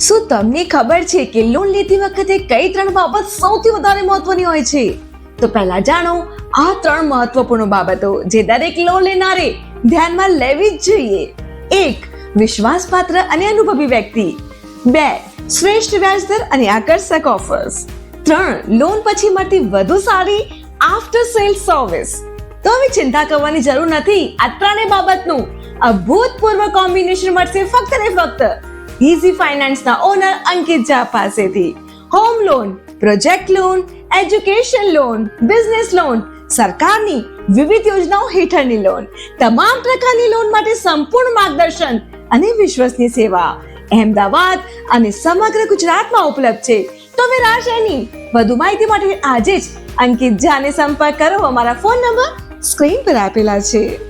શું તમને ખબર છે કે લોન લેતી વખતે કઈ ત્રણ બાબત સૌથી વધારે મહત્વની હોય છે? તો પહેલા જાણો, આ ત્રણ મહત્વપૂર્ણ બાબતો જે દરેક લોન લેનારે ધ્યાનમાં લેવી જ જોઈએ. એક, વિશ્વાસપાત્ર અને અનુભવી વ્યક્તિ. બે, શ્રેષ્ઠ વ્યાજદર અને આકર્ષક ઓફર્સ ત્રણ લોન પછી મળતી વધુ સારી આફ્ટર સેલ સર્વિસ તો હવે ચિંતા કરવાની જરૂર નથી. આ ત્રણેય બાબતનું અભૂતપૂર્વ કોમ્બિનેશન મળશે ફક્ત ને ફક્ત ઇઝી ફાઇનાન્સના ઓનર અંકિત ઝા પાસેથી. Home loan project loan education loan business loan સરકારની વિવિધ યોજનાઓ હેઠળની લોન તમામ પ્રકારની લોન માટે સંપૂર્ણ માર્ગદર્શન અને વિશ્વસનીય સેવા. અહેમદાબાદ અને સમગ્ર ગુજરાતમાં ઉપલબ્ધ છે. તો હવે રાશેની વધુ માહિતી માટે આજે જ અંકિત ઝાને સંપર્ક કરો. અમારા ફોન નંબર સ્ક્રીન પર આપેલા છે.